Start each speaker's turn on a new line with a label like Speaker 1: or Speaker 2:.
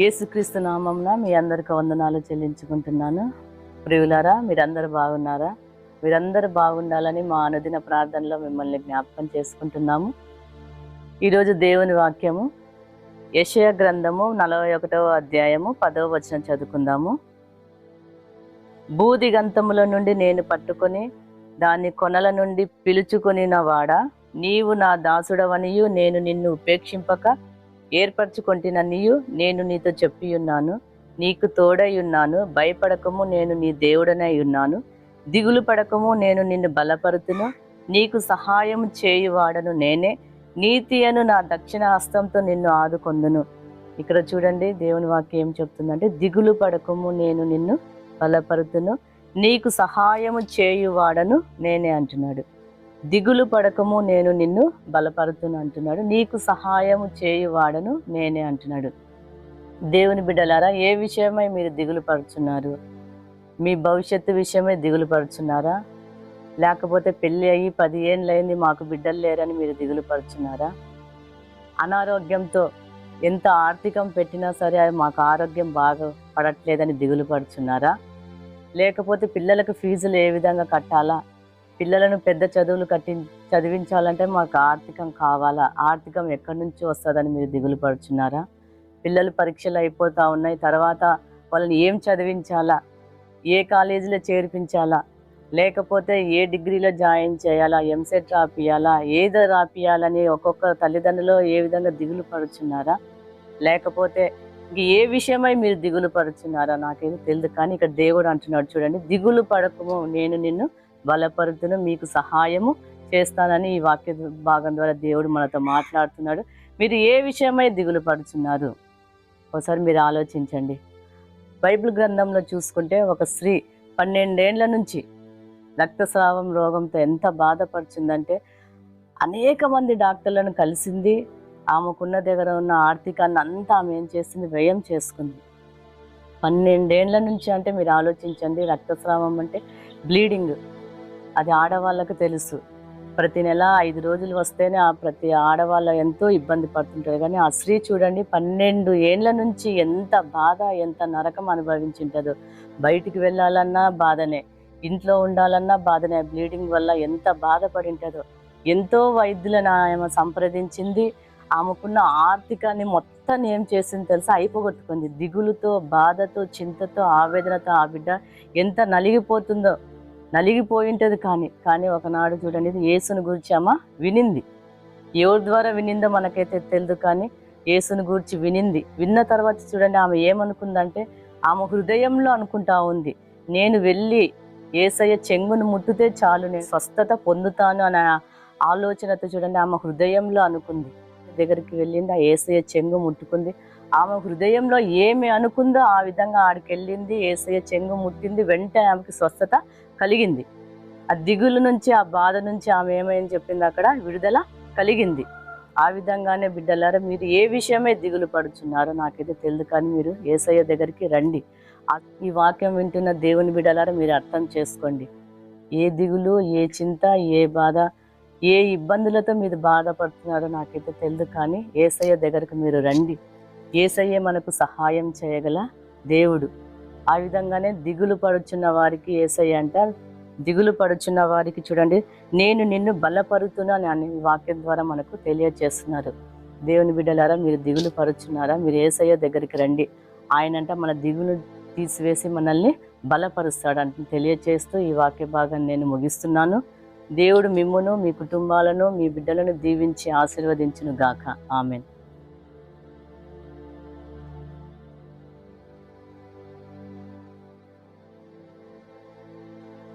Speaker 1: యేసుక్రీస్తు నామంన మీ అందరికి వందనాలు చెల్లించుకుంటున్నాను. ప్రియులారా మీరందరూ బాగున్నారా? మీరందరూ బాగుండాలని మా అనుదిన ప్రార్థనలో మిమ్మల్ని జ్ఞాపకం చేసుకుంటున్నాము. ఈరోజు దేవుని వాక్యము యశయ గ్రంథము నలభై ఒకటవ అధ్యాయము పదవ వచనం చదువుకుందాము. బూదిగంతముల నుండి నేను పట్టుకొని దాన్ని కొనల నుండి పిలుచుకొని నా వాడా నీవు నా దాసుడవనియు నేను నిన్ను ఉపేక్షింపక ఏర్పరచుకొంటిననియు నేను నీతో చెప్పి ఉన్నాను నీకు తోడై ఉన్నాను భయపడకము నేను నీ దేవుడనై ఉన్నాను. దిగులు పడకము నేను నిన్ను బలపరుతును. నీకు సహాయం చేయువాడను నేనే. నీతి అను నా దక్షిణ హస్తంతో నిన్ను ఆదుకొందును. ఇక్కడ చూడండి దేవుని వాక్యం ఏం చెప్తుందంటే దిగులు పడకము నేను నిన్ను బలపరుతును. నీకు సహాయము చేయువాడను నేనే అంటున్నాడు. దిగులు పడకము నేను నిన్ను బలపరుతును అంటున్నాడు. నీకు సహాయము చేయువాడను నేనే అంటున్నాడు. దేవుని బిడ్డలారా ఏ విషయమై మీరు దిగులు పడుచున్నారు? మీ భవిష్యత్తు విషయమై దిగులు పడుచున్నారా? లేకపోతే పెళ్ళి అయ్యి పది ఏళ్ళైంది మాకు బిడ్డలు లేరని మీరు దిగులు పడుచున్నారా? అనారోగ్యంతో ఎంత ఆర్థికం పెట్టినా సరే అది మాకు ఆరోగ్యం బాగా పడట్లేదని దిగులు పడుచున్నారా? లేకపోతే పిల్లలకు ఫీజులు ఏ విధంగా కట్టాలా? పిల్లలను పెద్ద చదువులు కట్టి చదివించాలంటే మాకు ఆర్థికం కావాలా? ఆర్థికం ఎక్కడి నుంచి వస్తుందని మీరు దిగులు పడుచున్నారా? పిల్లలు పరీక్షలు అయిపోతూ ఉన్నాయి తర్వాత వాళ్ళని ఏం చదివించాలా? ఏ కాలేజీలో చేర్పించాలా? లేకపోతే ఏ డిగ్రీలో జాయిన్ చేయాలా? ఎంసెట్ రాపియాలా? ఏదో రాపియాలని ఒక్కొక్క తల్లిదండ్రులు ఏ విధంగా దిగులు పడుచున్నారా? లేకపోతే ఇంక ఏ విషయమై మీరు దిగులు పడుచున్నారా? నాకేమీ తెలియదు కానీ ఇక్కడ దేవుడు అంటున్నాడు చూడండి దిగులు పడకము నేను నిన్ను బలపరుతును మీకు సహాయము చేస్తానని ఈ వాక్య భాగం ద్వారా దేవుడు మనతో మాట్లాడుతున్నాడు. మీరు ఏ విషయమై దిగులు పడుతున్నారు ఒకసారి మీరు ఆలోచించండి. బైబిల్ గ్రంథంలో చూసుకుంటే ఒక స్త్రీ పన్నెండేండ్ల నుంచి రక్తస్రావం రోగంతో ఎంత బాధపడుచుందంటే అనేక మంది డాక్టర్లను కలిసింది ఆమెకున్న దగ్గర ఉన్న ఆర్థికాన్ని అంతా ఆమె ఏం చేసింది? వ్యయం చేసుకుంది. పన్నెండేండ్ల నుంచి అంటే మీరు ఆలోచించండి రక్తస్రావం అంటే బ్లీడింగ్. అది ఆడవాళ్ళకు తెలుసు. ప్రతి నెల ఐదు రోజులు వస్తేనే ఆ ప్రతి ఆడవాళ్ళ ఎంతో ఇబ్బంది పడుతుంటారు. కానీ ఆ స్త్రీ చూడండి పన్నెండు ఏండ్ల నుంచి ఎంత బాధ ఎంత నరకం అనుభవించింటుందో. బయటికి వెళ్ళాలన్నా బాధనే. ఇంట్లో ఉండాలన్నా బాధనే. బ్లీడింగ్ వల్ల ఎంత బాధపడి ఉంటుందో ఎంతో వైద్యులను ఆమె సంప్రదించింది. ఆమెకున్న ఆర్థికాన్ని మొత్తం ఏం చేసింది తెలుసా? అయిపోగొట్టుకుంది. దిగులుతో బాధతో చింతతో ఆవేదనతో ఆ బిడ్డ ఎంత నలిగిపోతుందో. నలిగిపోయింటది కానీ కానీ ఒకనాడు చూడండి యేసును యేసుని గురించి ఆమె వినింది. ఎవరి ద్వారా వినిందో మనకైతే తెలియదు కానీ యేసును గురించి వినింది. విన్న తర్వాత చూడండి ఆమె ఏమనుకుందంటే ఆమె హృదయంలో అనుకుంటా ఉంది నేను వెళ్ళి ఏసయ్య చెంగును ముట్టితే చాలు నేను స్వస్థత పొందుతాను అనే ఆలోచనతో చూడండి ఆమె హృదయంలో అనుకుంది. దగ్గరికి వెళ్ళింది ఆ ఏసయ్య చెంగు ముట్టుకుంది. ఆమె హృదయంలో ఏమి అనుకుందో ఆ విధంగా ఆడికి వెళ్ళింది ఏసయ్య చెంగు ముట్టింది వెంటనే ఆమెకి స్వస్థత కలిగింది. ఆ దిగులు నుంచి ఆ బాధ నుంచి ఆమె ఏమైంది చెప్పింది అక్కడ? విడుదల కలిగింది. ఆ విధంగానే బిడ్డలారా మీరు ఏ విషయమే దిగులు పడుచున్నారో నాకైతే తెలియదు కానీ మీరు ఏసయ్య దగ్గరికి రండి. ఈ వాక్యం వింటున్న దేవుని బిడ్డలారా మీరు అర్థం చేసుకోండి. ఏ దిగులు ఏ చింత ఏ బాధ ఏ ఇబ్బందులతో మీరు బాధపడుతున్నారో నాకైతే తెలియదు కానీ ఏసయ్య దగ్గరికి మీరు రండి. ఏసయ్యే మనకు సహాయం చేయగల దేవుడు. ఆ విధంగానే దిగులు పడుచున్న వారికి ఏసయ్య అంట దిగులు పడుచున్న వారికి చూడండి నేను నిన్ను బలపరుతున్నాను అని వాక్యం ద్వారా మనకు తెలియజేస్తున్నారు దేవుని బిడ్డలారా మీరు దిగులు పరుచున్నారా? మీరు ఏసయ్య దగ్గరికి రండి. ఆయనంట మన దిగులు తీసివేసి మనల్ని బలపరుస్తాడని తెలియచేస్తూ తెలియజేస్తూ ఈ వాక్య భాగాన్ని నేను ముగిస్తున్నాను. దేవుడు మిమ్మును మీ కుటుంబాలను మీ బిడ్డలను దీవించి ఆశీర్వదించును గాక ఆమెను.